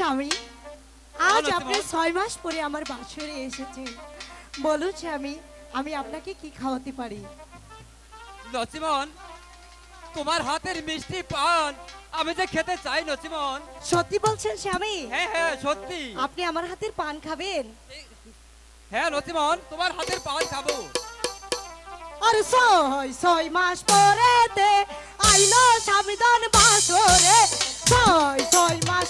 স্বামী আজ বলো, আপনি ছয় মাস পরে আমার বাসরে এসেছেন বলুন স্বামী আমি আপনাকে কি খাওয়াতে পারি? নচিমন তোমার হাতের মিষ্টি পান আমি যে খেতে চাই নচিমন। সত্যি বলছেন স্বামী? হ্যাঁ হ্যাঁ সত্যি। আপনি আমার হাতের পান খাবেন? হ্যাঁ নচিমন তোমার হাতের পান খাব। আর ছয় ছয় মাস পরেতে আইলো স্বামীদান বাসরে ছয় ছয় মাস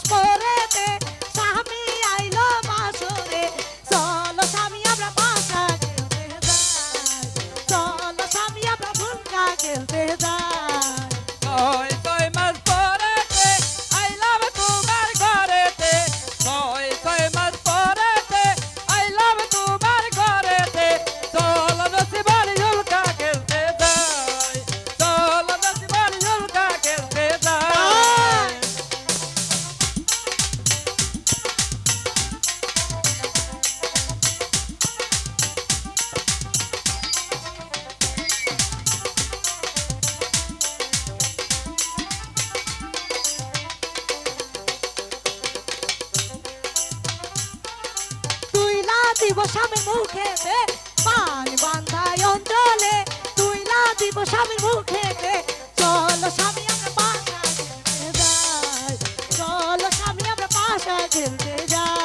ভুলকা খেলতে দিব স্বামীর মুখেতে পান বান্ধায় অঞ্চলে, তুইলা দিব স্বামীর মুখেতে চলো স্বামী, আমরা পাশা খেলতে যাই। চলো স্বামী, আমরা পাশা খেলতে যাই।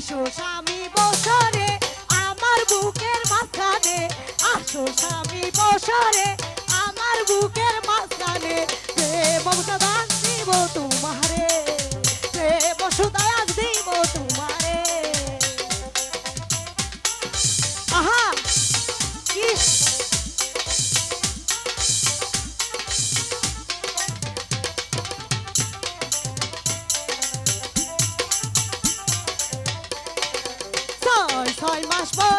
আইসো স্বামী বসরে ছয় ছয় মাস পরেতে